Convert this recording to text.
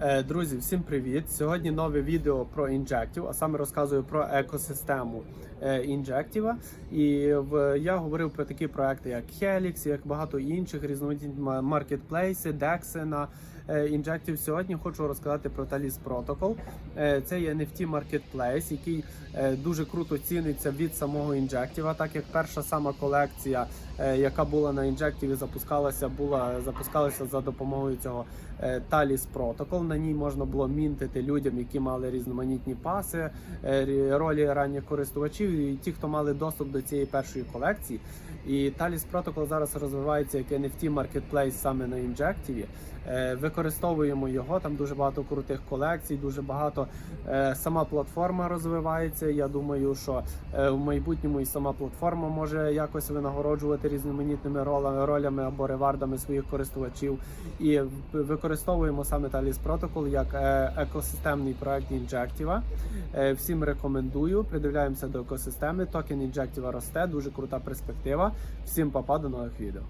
Е, Друзі, всім привіт! Сьогодні нове відео про Injective, а саме розказую про екосистему Injective. І в я говорив про такі проекти, як Helix, як багато інших різноманітні маркетплейси, DEX на е, Сьогодні хочу розказати про Talis Protocol. Е, Це є NFT Marketplace, який е, дуже круто ціниться від самого Injective, так як перша сама колекція, яка була на Injective, запускалася, була запускалася за допомогою цього Protocol. На ній можна було мінтити людям, які мали різноманітні паси, е, ролі ранніх користувачів і ті, хто мали доступ до цієї першої колекції. І Talis Protocol зараз розвивається як NFT Marketplace саме на. Е, Використовуємо його. Там дуже багато крутих колекцій, дуже багато е, сама платформа розвивається. Я думаю, що е, в майбутньому і сама платформа може якось винагороджувати різноманітними ролями або ревардами своїх користувачів. І використовуємо саме Talis Protocol як е, екосистемний проект. Е, Всім рекомендую. Придивляємося до екосистеми. Токен інжектіва росте, дуже крута перспектива. Всім папа, нових відео.